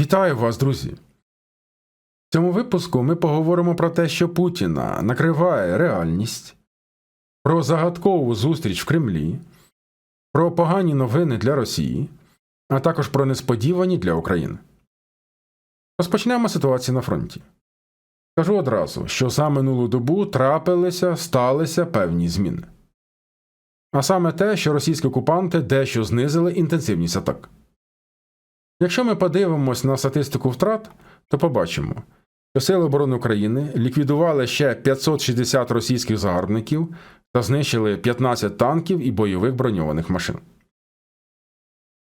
Вітаю вас, друзі! В цьому випуску ми поговоримо про те, що Путіна накриває реальність, про загадкову зустріч в Кремлі, про погані новини для Росії, а також про несподівані для України. Розпочнемо ситуацію на фронті. Скажу одразу, що за минулу добу трапилися, сталися певні зміни. А саме те, що російські окупанти дещо знизили інтенсивність атак. Якщо ми подивимось на статистику втрат, то побачимо, що Сили оборони України ліквідували ще 560 російських загарбників та знищили 15 танків і бойових броньованих машин.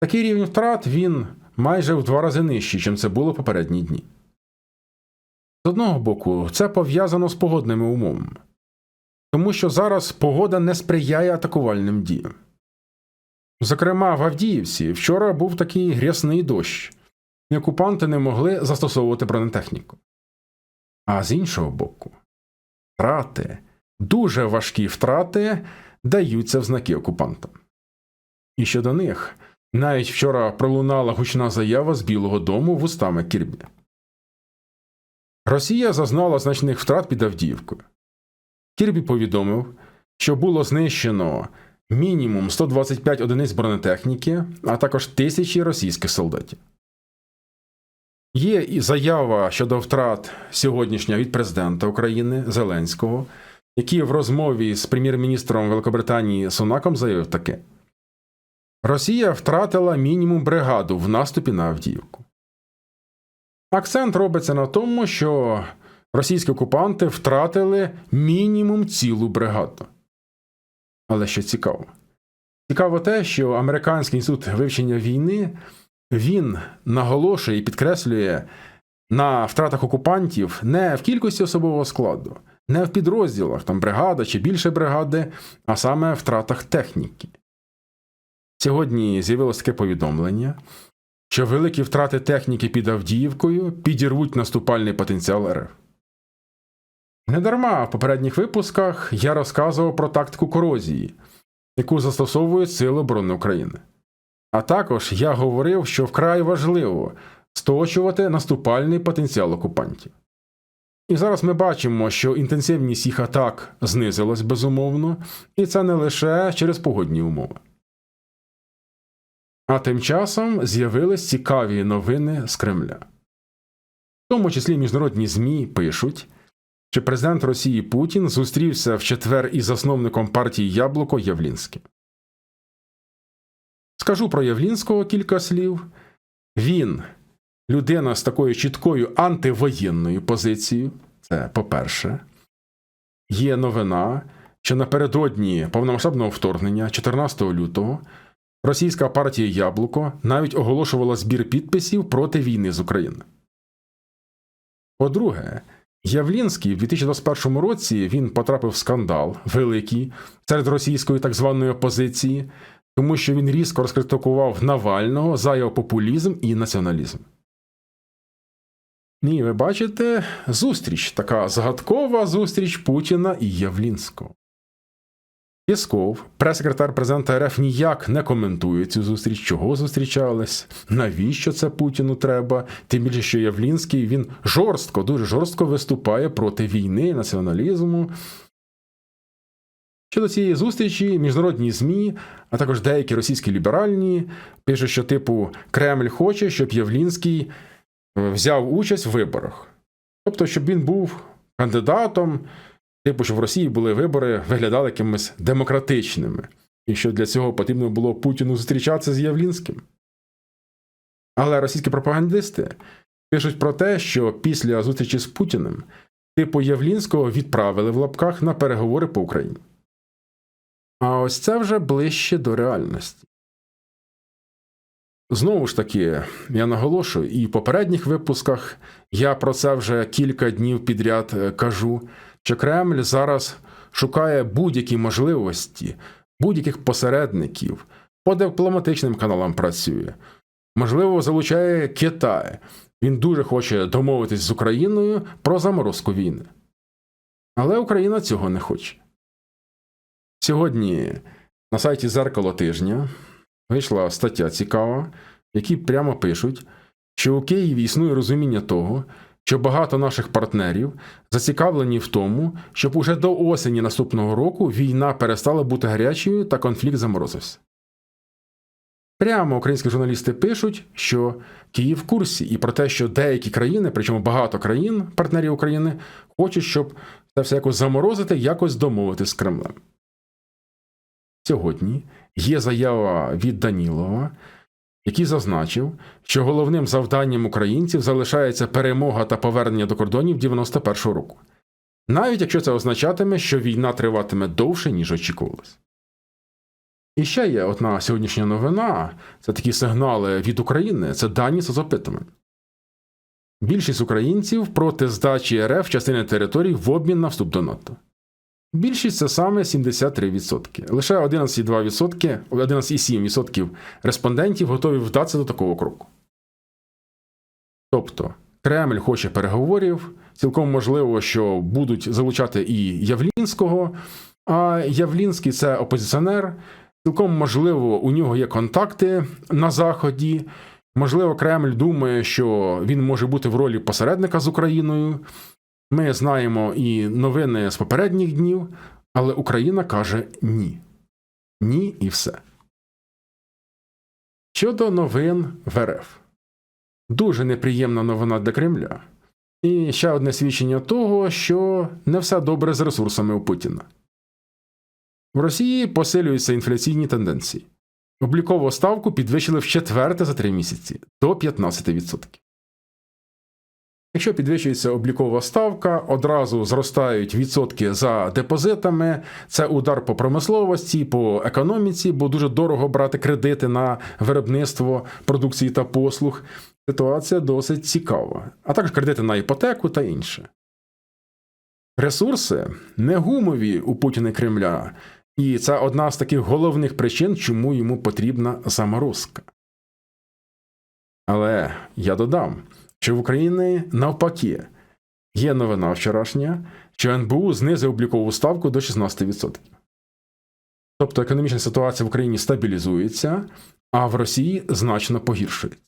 Такий рівень втрат він майже в два рази нижчий, чим це було попередні дні. З одного боку, це пов'язано з погодними умовами, тому що зараз погода не сприяє атакувальним діям. Зокрема, в Авдіївці вчора був такий грясний дощ, і окупанти не могли застосовувати бронетехніку. А з іншого боку, втрати, дуже важкі втрати даються в знаки окупантам. І щодо них навіть вчора пролунала гучна заява з Білого Дому вустами Кірбі. Росія зазнала значних втрат під Авдіївкою. Кірбі повідомив, що було знищено мінімум 125 одиниць бронетехніки, а також тисячі російських солдатів. Є і заява щодо втрат сьогоднішня від президента України Зеленського, який в розмові з прем'єр-міністром Великобританії Сунаком заявив таке: Росія втратила мінімум бригаду в наступі на Авдіївку. Акцент робиться на тому, що російські окупанти втратили мінімум цілу бригаду. Але що цікаво? Цікаво те, що Американський інститут вивчення війни він наголошує і підкреслює на втратах окупантів не в кількості особового складу, не в підрозділах, там бригада чи більше бригади, а саме в втратах техніки. Сьогодні з'явилось таке повідомлення, що великі втрати техніки під Авдіївкою підірвуть наступальний потенціал РФ. Недарма в попередніх випусках я розказував про тактику корозії, яку застосовують Сили оборони України. А також я говорив, що вкрай важливо сточувати наступальний потенціал окупантів. І зараз ми бачимо, що інтенсивність їх атак знизилась безумовно, і це не лише через погодні умови. А тим часом з'явились цікаві новини з Кремля. В тому числі міжнародні ЗМІ пишуть, що президент Росії Путін зустрівся в четвер із засновником партії Яблуко Явлінським. Скажу про Явлінського кілька слів. Він людина з такою чіткою антивоєнною позицією. Це по-перше, є новина, що напередодні повномасштабного вторгнення 14 лютого російська партія Яблуко навіть оголошувала збір підписів проти війни з Україною. По-друге, Явлінський в 2021 році він потрапив в скандал великий серед російської так званої опозиції, тому що він різко розкритикував Навального за його популізм і націоналізм. Ні, ви бачите зустріч, така загадкова зустріч Путіна і Явлінського. Пісков, прес-секретар президента РФ, ніяк не коментує цю зустріч, чого зустрічались, навіщо це Путіну треба. Тим більше, що Явлінський він жорстко, дуже жорстко виступає проти війни, націоналізму. Щодо цієї зустрічі, міжнародні ЗМІ, а також деякі російські ліберальні, пишуть, що, типу, Кремль хоче, щоб Явлінський взяв участь в виборах. Тобто, щоб він був кандидатом. Типу, що в Росії були вибори, виглядали якимись демократичними, і що для цього потрібно було Путіну зустрічатися з Явлінським. Але російські пропагандисти пишуть про те, що після зустрічі з Путіним типу Явлінського відправили в лапках на переговори по Україні. А ось це вже ближче до реальності. Знову ж таки, я наголошую, і в попередніх випусках я про це вже кілька днів підряд кажу що Кремль зараз шукає будь-які можливості, будь-яких посередників, по дипломатичним каналам працює, можливо, залучає Китай. Він дуже хоче домовитись з Україною про заморозку війни. Але Україна цього не хоче. Сьогодні на сайті Зеркало тижня вийшла стаття цікава, в якій прямо пишуть, що у Києві існує розуміння того, що багато наших партнерів зацікавлені в тому, щоб уже до осені наступного року війна перестала бути гарячою та конфлікт заморозився. Прямо українські журналісти пишуть, що Київ в курсі і про те, що деякі країни, причому багато країн, партнерів України, хочуть, щоб це все якось заморозити, якось домовитись з Кремлем. Сьогодні є заява від Данілова, який зазначив, що головним завданням українців залишається перемога та повернення до кордонів 91-го року, навіть якщо це означатиме, що війна триватиме довше, ніж очікувалось. І ще є одна сьогоднішня новина: це такі сигнали від України, це дані соцопитувань. Більшість українців проти здачі РФ частини територій в обмін на вступ до НАТО. Більшість це саме 73%. Лише 11,2%, 11,7% респондентів готові вдатися до такого кроку. Тобто Кремль хоче переговорів, цілком можливо, що будуть залучати і Явлінського, а Явлінський це опозиціонер. Цілком можливо, у нього є контакти на Заході. Можливо, Кремль думає, що він може бути в ролі посередника з Україною. Ми знаємо і новини з попередніх днів, але Україна каже ні. Ні і все. Щодо новин в РФ. Дуже неприємна новина для Кремля. І ще одне свідчення того, що не все добре з ресурсами у Путіна. В Росії посилюються інфляційні тенденції. Облікову ставку підвищили в четверте за три місяці до 15%. Якщо підвищується облікова ставка, одразу зростають відсотки за депозитами. Це удар по промисловості, по економіці, бо дуже дорого брати кредити на виробництво продукції та послуг. Ситуація досить цікава, а також кредити на іпотеку та інше. Ресурси не гумові у Путіна Кремля, і це одна з таких головних причин, чому йому потрібна заморозка. Але я додам, що в Україні навпаки є новина вчорашня, що НБУ знизив облікову ставку до 16%. Тобто економічна ситуація в Україні стабілізується, а в Росії значно погіршується.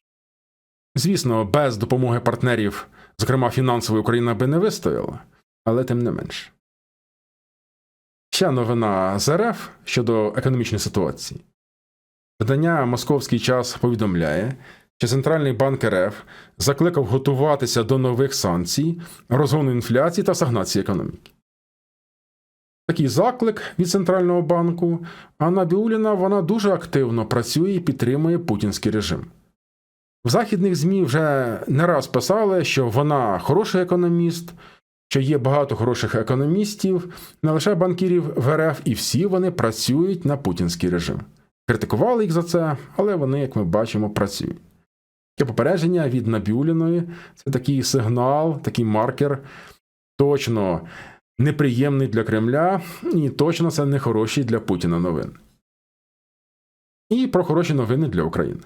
Звісно, без допомоги партнерів, зокрема фінансової Україна би не вистояла, але тим не менше. Ще новина з РФ щодо економічної ситуації. Видання Московський час повідомляє, що Центральний банк РФ закликав готуватися до нових санкцій, розгону інфляції та стагнації економіки. Такий заклик від Центрального банку, Анна Біуліна вона дуже активно працює і підтримує путінський режим. В західних ЗМІ вже не раз писали, що вона хороший економіст, що є багато хороших економістів, не лише банкірів в РФ, і всі вони працюють на путінський режим. Критикували їх за це, але вони, як ми бачимо, працюють. Таке попередження від Набіуліної це такий сигнал, такий маркер, точно неприємний для Кремля, і точно це не хороші для Путіна новини. І про хороші новини для України.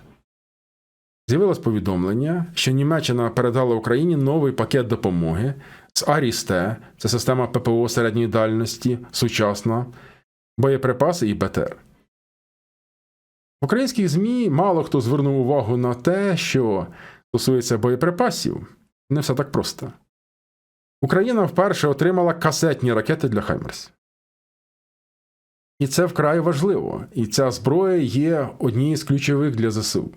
З'явилось повідомлення, що Німеччина передала Україні новий пакет допомоги з Арісте, це система ППО середньої дальності, сучасна, боєприпаси і БТР. В українських ЗМІ мало хто звернув увагу на те, що стосується боєприпасів, не все так просто. Україна вперше отримала касетні ракети для Хаймерс. І це вкрай важливо. І ця зброя є однією з ключових для ЗСУ.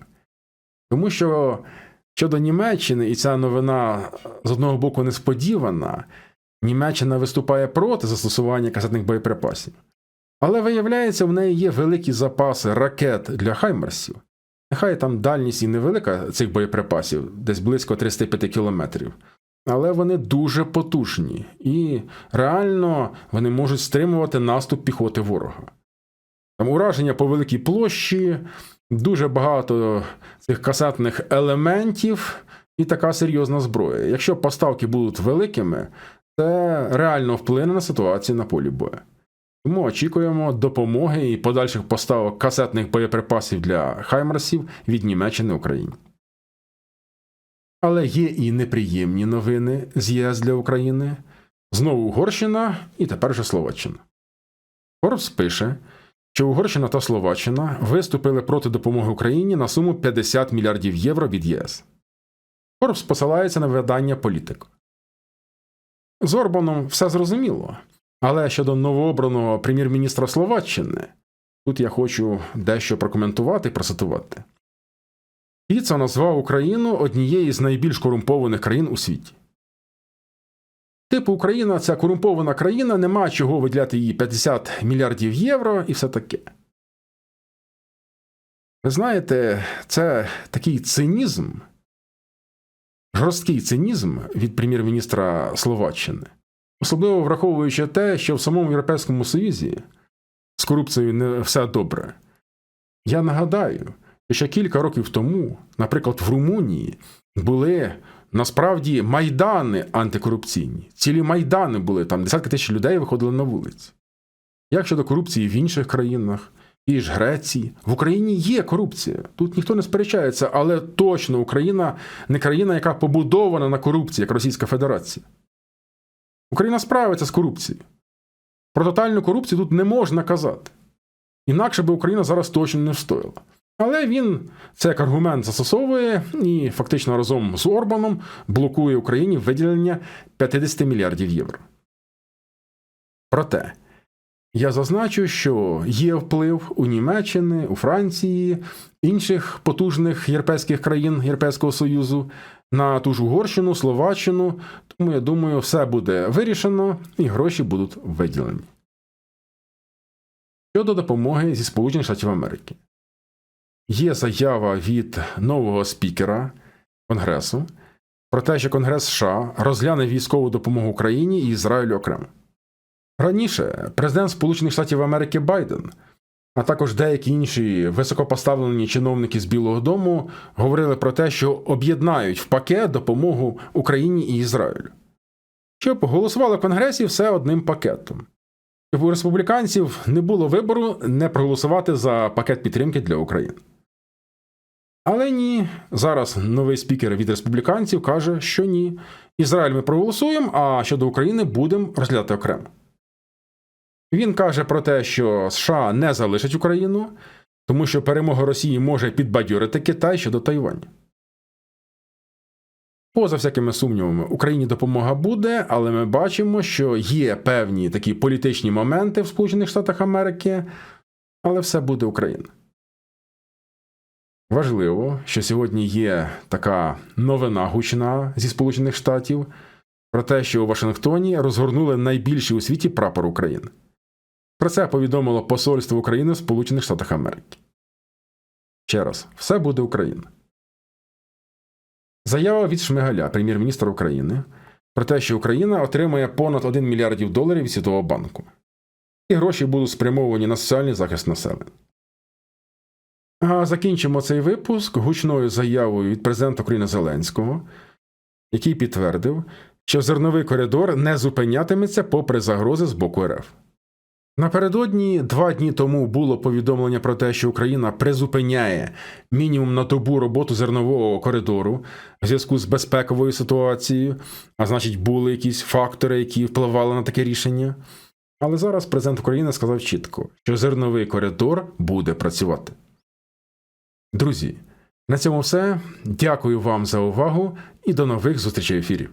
Тому що щодо Німеччини, і ця новина з одного боку несподівана, Німеччина виступає проти застосування касетних боєприпасів. Але виявляється, в неї є великі запаси ракет для Хаймерсів. Нехай там дальність і невелика цих боєприпасів, десь близько 35 кілометрів. Але вони дуже потужні і реально вони можуть стримувати наступ піхоти ворога. Там ураження по великій площі, дуже багато цих касетних елементів і така серйозна зброя. Якщо поставки будуть великими, це реально вплине на ситуацію на полі бою. Тому очікуємо допомоги і подальших поставок касетних боєприпасів для Хаймерсів від Німеччини Україні. Але є і неприємні новини з ЄС для України. Знову Угорщина і тепер же Словаччина. Форбс пише, що Угорщина та Словаччина виступили проти допомоги Україні на суму 50 мільярдів євро від ЄС. Форбс посилається на видання політик. З Орбаном все зрозуміло, але щодо новообраного прем'єр-міністра Словаччини, тут я хочу дещо прокоментувати і процитувати. Фіцо назвав Україну однією з найбільш корумпованих країн у світі. Типу, Україна це корумпована країна, нема чого виділяти їй 50 мільярдів євро і все таке. Ви знаєте, це такий цинізм, жорсткий цинізм від прем'єр-міністра Словаччини, особливо враховуючи те, що в самому Європейському Союзі з корупцією не все добре. Я нагадаю, що ще кілька років тому, наприклад, в Румунії були насправді майдани антикорупційні. Цілі майдани були, там десятки тисяч людей виходили на вулиці. Як щодо корупції в інших країнах, і ж Греції, в Україні є корупція. Тут ніхто не сперечається, але точно Україна не країна, яка побудована на корупції, як Російська Федерація. Україна справиться з корупцією. Про тотальну корупцію тут не можна казати. Інакше би Україна зараз точно не встояла. Але він це як аргумент застосовує і фактично разом з Орбаном блокує Україні виділення 50 мільярдів євро. Проте я зазначу, що є вплив у Німеччини, у Франції, інших потужних європейських країн Європейського Союзу на ту ж Угорщину, Словаччину. Тому я думаю, все буде вирішено і гроші будуть виділені. Щодо допомоги зі Сполучених Штатів Америки. Є заява від нового спікера Конгресу про те, що Конгрес США розгляне військову допомогу Україні і Ізраїлю окремо. Раніше президент Сполучених Штатів Америки Байден, а також деякі інші високопоставлені чиновники з Білого Дому говорили про те, що об'єднають в пакет допомогу Україні і Ізраїлю, щоб голосували в Конгресі все одним пакетом. У республіканців не було вибору не проголосувати за пакет підтримки для України. Але ні, зараз новий спікер від республіканців каже, що ні. Ізраїль ми проголосуємо, а щодо України будемо розглядати окремо. Він каже про те, що США не залишать Україну, тому що перемога Росії може підбадьорити Китай щодо Тайваню. Поза всякими сумнівами, Україні допомога буде, але ми бачимо, що є певні такі політичні моменти в Сполучених Штатах Америки, але все буде Україна. Важливо, що сьогодні є така новина гучна зі Сполучених Штатів про те, що у Вашингтоні розгорнули найбільший у світі прапор України. Про це повідомило Посольство України в Сполучених Штатах Америки. Ще раз, все буде Україна. Заява від Шмигаля, прем'єр-міністра України, про те, що Україна отримає понад 1 мільярдів доларів від Світового банку. І гроші будуть спрямовані на соціальний захист населення. А закінчимо цей випуск гучною заявою від президента України Зеленського, який підтвердив, що зерновий коридор не зупинятиметься попри загрози з боку РФ. Напередодні два дні тому було повідомлення про те, що Україна призупиняє мінімум на добу роботу зернового коридору в зв'язку з безпековою ситуацією, а значить, були якісь фактори, які впливали на таке рішення. Але зараз президент України сказав чітко, що зерновий коридор буде працювати. Друзі, на цьому все. Дякую вам за увагу і до нових зустрічей в ефірі.